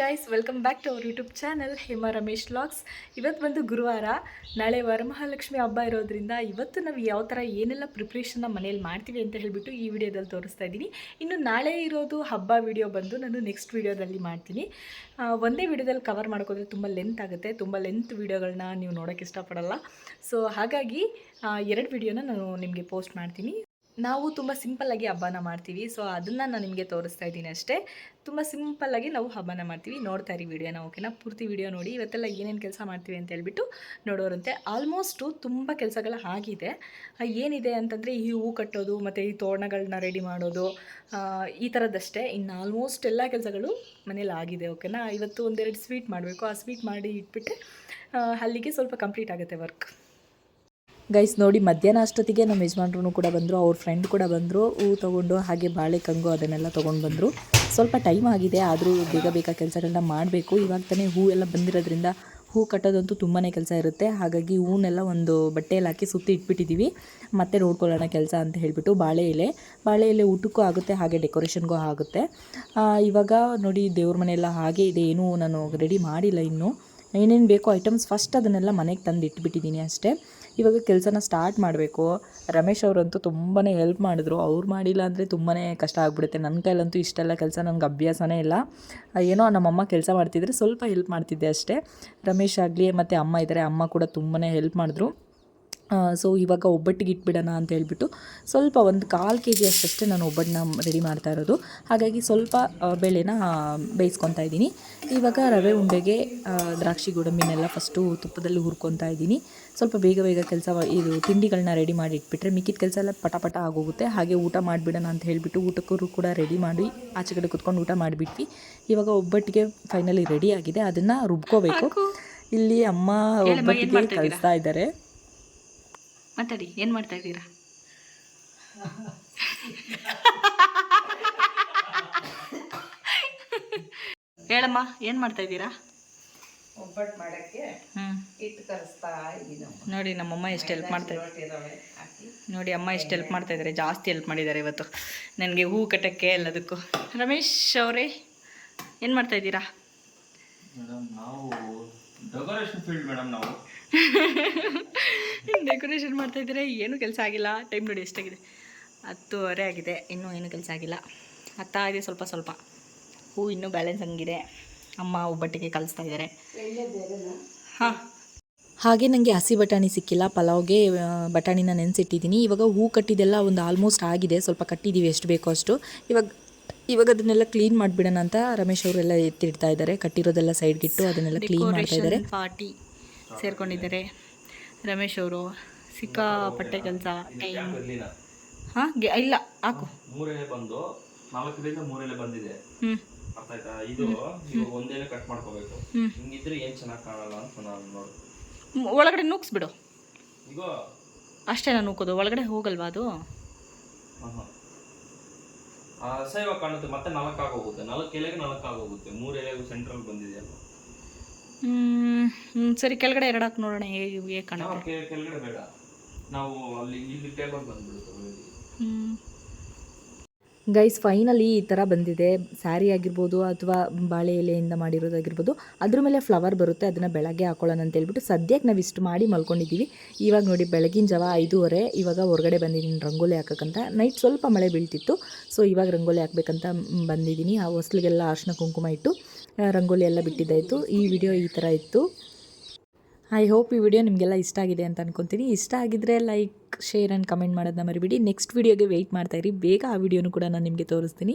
Guys welcome back to our YouTube channel Hema Ramesh vlogs ಇವತ್ತು ಬಂದು ಗುರುವಾರ. ನಾಳೆ ವರಮಹಾಲಕ್ಷ್ಮಿ ಹಬ್ಬ ಇರೋದ್ರಿಂದ ಇವತ್ತು ನಾವು ಯಾವ ಥರ ಏನೆಲ್ಲ ಪ್ರಿಪ್ರೇಷನ್ನ ಮನೇಲಿ ಮಾಡ್ತೀವಿ ಅಂತ ಹೇಳಿಬಿಟ್ಟು ಈ ವಿಡಿಯೋದಲ್ಲಿ ತೋರಿಸ್ತಾ ಇದ್ದೀನಿ. ಇನ್ನು ನಾಳೆ ಇರೋದು ಹಬ್ಬ ವಿಡಿಯೋ ಬಂದು ನಾನು ನೆಕ್ಸ್ಟ್ ವಿಡಿಯೋದಲ್ಲಿ ಮಾಡ್ತೀನಿ. ಒಂದೇ ವಿಡಿಯೋದಲ್ಲಿ ಕವರ್ ಮಾಡ್ಕೋದ್ರೆ ತುಂಬ ಲೆಂತ್ ಆಗುತ್ತೆ. ತುಂಬ ಲೆಂತ್ ವಿಡಿಯೋಗಳನ್ನ ನೀವು ನೋಡೋಕ್ಕೆ ಇಷ್ಟಪಡಲ್ಲ. ಸೊ ಹಾಗಾಗಿ ಎರಡು ವಿಡಿಯೋನ ನಾನು ನಿಮಗೆ ಪೋಸ್ಟ್ ಮಾಡ್ತೀನಿ. ನಾವು ತುಂಬ ಸಿಂಪಲ್ಲಾಗಿ ಹಬ್ಬನ ಮಾಡ್ತೀವಿ. ಸೊ ಅದನ್ನು ನಾನು ನಿಮಗೆ ತೋರಿಸ್ತಾ ಇದ್ದೀನಿ ಅಷ್ಟೇ. ತುಂಬ ಸಿಂಪಲ್ಲಾಗಿ ನಾವು ಹಬ್ಬನ ಮಾಡ್ತೀವಿ. ನೋಡ್ತಾ ಇರಿ ವಿಡಿಯೋನ ಓಕೆನಾ ಪೂರ್ತಿ ವಿಡಿಯೋ ನೋಡಿ, ಇವತ್ತೆಲ್ಲ ಏನೇನು ಕೆಲಸ ಮಾಡ್ತೀವಿ ಅಂತ ಹೇಳ್ಬಿಟ್ಟು ನೋಡೋರಂತೆ. ಆಲ್ಮೋಸ್ಟು ತುಂಬ ಕೆಲಸಗಳು ಆಗಿದೆ. ಏನಿದೆ ಅಂತಂದರೆ ಈ ಹೂವು ಕಟ್ಟೋದು, ಮತ್ತು ಈ ತೋರಣಗಳನ್ನ ರೆಡಿ ಮಾಡೋದು ಈ ಥರದ್ದಷ್ಟೇ ಇನ್ನು ಆಲ್ಮೋಸ್ಟ್ ಎಲ್ಲ ಕೆಲಸಗಳು ಮನೇಲಿ ಆಗಿದೆ ಓಕೆನಾ ಇವತ್ತು ಒಂದೆರಡು ಸ್ವೀಟ್ ಮಾಡಬೇಕು. ಆ ಸ್ವೀಟ್ ಮಾಡಿ ಇಟ್ಬಿಟ್ಟು ಅಲ್ಲಿಗೆ ಸ್ವಲ್ಪ ಕಂಪ್ಲೀಟ್ ಆಗುತ್ತೆ ವರ್ಕ್ ಗೈಸ್ ನೋಡಿ, ಮಧ್ಯಾಹ್ನ ಅಷ್ಟೊತ್ತಿಗೆ ನಮ್ಮ ಯಜಮಾನ್ರು ಕೂಡ ಬಂದರು, ಅವ್ರ ಫ್ರೆಂಡ್ ಕೂಡ ಬಂದರು, ಹೂ ತೊಗೊಂಡು ಹಾಗೆ ಬಾಳೆ ಕಂಗು ಅದನ್ನೆಲ್ಲ ತೊಗೊಂಡು ಬಂದರು. ಸ್ವಲ್ಪ ಟೈಮ್ ಆಗಿದೆ, ಆದರೂ ಬೇಗ ಬೇಗ ಕೆಲಸಗಳನ್ನ ಮಾಡಬೇಕು. ಇವಾಗ ತಾನೇ ಹೂ ಎಲ್ಲ ಬಂದಿರೋದ್ರಿಂದ ಹೂ ಕಟ್ಟೋದಂತೂ ತುಂಬಾ ಕೆಲಸ ಇರುತ್ತೆ. ಹಾಗಾಗಿ ಹೂನೆಲ್ಲ ಒಂದು ಬಟ್ಟೆಯಲ್ಲಿ ಹಾಕಿ ಸುತ್ತಿ ಇಟ್ಬಿಟ್ಟಿದ್ದೀವಿ ಮತ್ತೆ ನೋಡ್ಕೊಳ್ಳೋಣ ಕೆಲಸ ಅಂತ ಹೇಳಿಬಿಟ್ಟು ಬಾಳೆ ಎಲೆ. ಬಾಳೆ ಎಲೆ ಊಟಕ್ಕೂ ಆಗುತ್ತೆ, ಹಾಗೆ ಡೆಕೋರೇಷನ್ಗೂ ಆಗುತ್ತೆ. ಇವಾಗ ನೋಡಿ ದೇವ್ರ ಮನೆಯೆಲ್ಲ ಹಾಗೆ ಇದೆ, ಏನೂ ನಾನು ರೆಡಿ ಮಾಡಿಲ್ಲ ಇನ್ನೂ. ಏನೇನು ಬೇಕೋ ಐಟಮ್ಸ್ ಫಸ್ಟ್ ಅದನ್ನೆಲ್ಲ ಮನೆಗೆ ತಂದು ಇಟ್ಬಿಟ್ಟಿದ್ದೀನಿ ಅಷ್ಟೇ. ಇವಾಗ ಕೆಲಸನ ಸ್ಟಾರ್ಟ್ ಮಾಡಬೇಕು. ರಮೇಶ್ ಅವರಂತೂ ತುಂಬಾ ಹೆಲ್ಪ್ ಮಾಡಿದ್ರು. ಅವ್ರು ಮಾಡಿಲ್ಲ ಅಂದರೆ ತುಂಬಾ ಕಷ್ಟ ಆಗಿಬಿಡುತ್ತೆ. ನನ್ನ ಕೈಲಂತೂ ಇಷ್ಟೆಲ್ಲ ಕೆಲಸ ನನಗೆ ಅಭ್ಯಾಸನೇ ಇಲ್ಲ. ಏನೋ ನಮ್ಮಮ್ಮ ಕೆಲಸ ಮಾಡ್ತಿದ್ರೆ ಸ್ವಲ್ಪ ಹೆಲ್ಪ್ ಮಾಡ್ತಿದ್ದೆ ಅಷ್ಟೇ. ರಮೇಶ್ ಆಗಲಿ ಮತ್ತು ಅಮ್ಮ ಇದ್ದಾರೆ ಅಮ್ಮ ಕೂಡ ತುಂಬಾ ಹೆಲ್ಪ್ ಮಾಡಿದ್ರು. ಸೊ ಇವಾಗ ಒಬ್ಬಟ್ಟಿಗೆ ಇಟ್ಬಿಡೋಣ ಅಂತ ಹೇಳ್ಬಿಟ್ಟು ಸ್ವಲ್ಪ ಒಂದು ಕಾಲು ಕೆ ಜಿ ಅಷ್ಟಷ್ಟೇ ನಾನು ಒಬ್ಬಟ್ಟನ್ನ ರೆಡಿ ಮಾಡ್ತಾ ಇರೋದು. ಹಾಗಾಗಿ ಸ್ವಲ್ಪ ಬೇಳೆನ ಬೇಯಿಸ್ಕೊತಾ ಇದ್ದೀನಿ. ಇವಾಗ ರವೆ ಉಂಡೆಗೆ ದ್ರಾಕ್ಷಿ ಗೋಡಂಬಿನೆಲ್ಲ ಫಸ್ಟು ತುಪ್ಪದಲ್ಲಿ ಹುರ್ಕೊತಾ ಇದ್ದೀನಿ. ಸ್ವಲ್ಪ ಬೇಗ ಬೇಗ ಕೆಲಸ ಇದು ತಿಂಡಿಗಳನ್ನ ರೆಡಿ ಮಾಡಿ ಇಟ್ಬಿಟ್ರೆ ಮಿಕ್ಕಿದ ಕೆಲಸ ಎಲ್ಲ ಪಟ ಪಟ ಆಗೋಗುತ್ತೆ. ಹಾಗೆ ಊಟ ಮಾಡಿಬಿಡೋಣ ಅಂತ ಹೇಳಿಬಿಟ್ಟು ಊಟಕ್ಕೂ ಕೂಡ ರೆಡಿ ಮಾಡಿ ಆಚೆ ಕಡೆ ಕುತ್ಕೊಂಡು ಊಟ ಮಾಡಿಬಿಟ್ವಿ. ಇವಾಗ ಒಬ್ಬಟ್ಟಿಗೆ ಫೈನಲಿ ರೆಡಿ ಆಗಿದೆ. ಅದನ್ನು ರುಬ್ಕೋಬೇಕು. ಇಲ್ಲಿ ಅಮ್ಮ ಒಬ್ಬಟ್ಟಿಗೆ ಕಲಿಸ್ತಾ ಇದ್ದಾರೆ. ಮಾತಾಡಿ ಏನು ಮಾಡ್ತಾ ಇದ್ದೀರಾ? ಹೇಳಮ್ಮ ಏನು ಮಾಡ್ತಾ ಇದ್ದೀರಾ? ಒಬ್ಬಟ್ಟು ಮಾಡೋಕ್ಕೆ ಹ್ಞೂ ಹಿಟ್ಟು ಕರೆಸ್ತಾ ಇದ್ದೀನಿ ನೋಡಿ ನಮ್ಮಮ್ಮ ಎಷ್ಟು ಹೆಲ್ಪ್ ಮಾಡ್ತಾ ನೋಡಿ ಅಮ್ಮ ಎಷ್ಟು ಹೆಲ್ಪ್ ಮಾಡ್ತಾ ಇದ್ದಾರೆ ಜಾಸ್ತಿ ಹೆಲ್ಪ್ ಮಾಡಿದ್ದಾರೆ ಇವತ್ತು. ನನಗೆ ಹೂ ಕಟ್ಟಕ್ಕೆ ಎಲ್ಲದಕ್ಕೂ. ರಮೇಶ್ ಅವರೇ ಏನು ಮಾಡ್ತಾ ಇದ್ದೀರಾ? ಮೇಡಮ್ ನಾವು ಡೆಕೋರೇಷನ್ ಮಾಡ್ತಾ ಇದ್ರೆ ಏನೂ ಕೆಲಸ ಆಗಿಲ್ಲ. ಟೈಮ್ ನೋಡಿ ಎಷ್ಟಾಗಿದೆ. ಹತ್ತುವರೆ ಆಗಿದೆ. ಇನ್ನೂ ಏನೂ ಕೆಲಸ ಆಗಿಲ್ಲ. ಹತ್ತಾ ಇದೆ ಸ್ವಲ್ಪ ಸ್ವಲ್ಪ. ಹೂ ಇನ್ನೂ ಬ್ಯಾಲೆನ್ಸ್ ಹಂಗಿದೆ. ಅಮ್ಮ ಒಬ್ಬಟ್ಟಿಗೆ ಕಲಿಸ್ತಾ ಇದ್ದಾರೆ. ಹಾಂ. ಹಾಗೆ ನನಗೆ ಹಸಿ ಬಟಾಣಿ ಸಿಕ್ಕಿಲ್ಲ. ಪಲಾವ್ಗೆ ಬಟಾಣಿನ ನೆನೆಸಿಟ್ಟಿದ್ದೀನಿ. ಇವಾಗ ಹೂ ಕಟ್ಟಿದೆಲ್ಲ ಒಂದು ಆಲ್ಮೋಸ್ಟ್ ಆಗಿದೆ. ಸ್ವಲ್ಪ ಕಟ್ಟಿದ್ದೀವಿ. ಎಷ್ಟು ಬೇಕೋ ಅಷ್ಟು. ಇವಾಗ ಇವಾಗ ಅದನ್ನೆಲ್ಲ ಕ್ಲೀನ್ ಮಾಡಿಬಿಡೋಣ ಅಂತ ರಮೇಶ್ ಅವರೆಲ್ಲ ಎತ್ತಿಡ್ತಾ ಇದ್ದಾರೆ. ಕಟ್ಟಿರೋದೆಲ್ಲ ಸೈಡ್ಗಿಟ್ಟು ಅದನ್ನೆಲ್ಲ ಕ್ಲೀನ್ ಮಾಡ್ತಾ ಇದ್ದಾರೆ. ಪಾರ್ಟಿ ಸೇರ್ಕೊಂಡಿದ್ದಾರೆ. ರಮೇಶ್ ಅವರು ಸಿಕ್ಕಾಪಟ್ಟೆ ಕೆಲಸ. ಟೈಮ್ ಹಾಂ ಇಲ್ಲ ಹಾಕು. ಮೂರೇ ಬಂದು ನಾಲ್ಕರಿಂದ ಮೂರೇ ಬಂದಿದೆ. ಹ್ಞೂ ಅರ್ಥ ಆಯ್ತಾ? ಇದು ಇವಾಗ ಒಂದೇಲೆ ಕಟ್ ಮಾಡ್ಕೋಬೇಕು. ಹ್ಮ್. ಹಿಂಗಿದ್ರೆ ಏನ್ ಚೆನ್ನಾಗಿ ಕಾಣಲ್ಲ ಅಂತ ನಾನು ನೋಡು ಒಳಗಡೆ ನೂಕ್ಸ್ ಬಿಡು ಅಷ್ಟೇ ನಾನು ನೂಕೋದು? ಒಳಗಡೆ ಹೋಗಲ್ವಾ ಅದು? ಅಸಹ್ಯವ ಕಾಣುತ್ತೆ ಮತ್ತೆ ನಾಲ್ಕು ಆಗೋಗುತ್ತೆ ನಾಲ್ಕು ಎಲೆಗೆ ನಾಲ್ಕು ಆಗೋಗುತ್ತೆ ಮೂರು ಎಲೆಗೂ ಸೆಂಟ್ರಲ್ ಬಂದಿದೆ ಅಲ್ವಾ ಹ್ಮ್, ಹ್ಮ್, ಸರಿ ಕೆಳಗಡೆ ಎರಡು ಹಾಕಿ ನೋಡೋಣ ಹೇಗೆ ಹೇಗೆ ಕಾಣುತ್ತೆ. ಕೆಳಗಡೆ ಬೇಡ. ನಾವು ಅಲ್ಲಿ ಇಲ್ಲಿ ಟೇಬಲ್ ಬಂದ್ಬಿಡುತ್ತೆ already. ಗೈಸ್ ಫೈನಲಿ ಈ ಥರ ಬಂದಿದೆ. ಸ್ಯಾರಿ ಆಗಿರ್ಬೋದು ಅಥವಾ ಬಾಳೆ ಎಲೆಯಿಂದ ಮಾಡಿರೋದಾಗಿರ್ಬೋದು, ಅದ್ರ ಮೇಲೆ ಫ್ಲವರ್ ಬರುತ್ತೆ, ಅದನ್ನು ಬೆಳಗ್ಗೆ ಹಾಕೊಳ್ಳೋಣ ಅಂತ ಹೇಳ್ಬಿಟ್ಟು ಸದ್ಯಕ್ಕೆ ನಾವು ಇಷ್ಟು ಮಾಡಿ ಮಲ್ಕೊಂಡಿದ್ದೀವಿ ಇವಾಗ ನೋಡಿ ಬೆಳಗಿನ ಜಾವ ಐದೂವರೆ, ಇವಾಗ ಹೊರಗಡೆ ಬಂದಿದ್ದೀನಿ ರಂಗೋಲಿ ಹಾಕೋಕ್ಕಂತ ನೈಟ್ ಸ್ವಲ್ಪ ಮಳೆ ಬೀಳ್ತಿತ್ತು ಸೊ ಇವಾಗ ರಂಗೋಲಿ ಹಾಕ್ಬೇಕಂತ ಬಂದಿದ್ದೀನಿ. ಆ ಹೊಸ್ಲಿಗೆಲ್ಲ ಅರ್ಶಿನ ಕುಂಕುಮ ಇಟ್ಟು ರಂಗೋಲಿ ಎಲ್ಲ ಬಿಟ್ಟಿದ್ದಾಯಿತು. ಈ ವಿಡಿಯೋ ಈ ಥರ ಇತ್ತು. ಐ ಹೋಪ್ ಈ ವಿಡಿಯೋ ನಿಮಗೆಲ್ಲ ಇಷ್ಟ ಆಗಿದೆ ಅಂತ ಅನ್ಕೊತೀನಿ. ಇಷ್ಟ ಆಗಿದ್ರೆ ಲೈಕ್ ಶೇರ್ ಆ್ಯಂಡ್ ಕಮೆಂಟ್ ಮಾಡೋದನ್ನ ಮರಿಬಿಡಿ. ನೆಕ್ಸ್ಟ್ ವಿಡಿಯೋಗೆ ವೆಯ್ಟ್ ಮಾಡ್ತಾಯಿರಿ ಬೇಗ ಆ ವಿಡಿಯೋನು ಕೂಡ ನಾನು ನಿಮಗೆ ತೋರಿಸ್ತೀನಿ.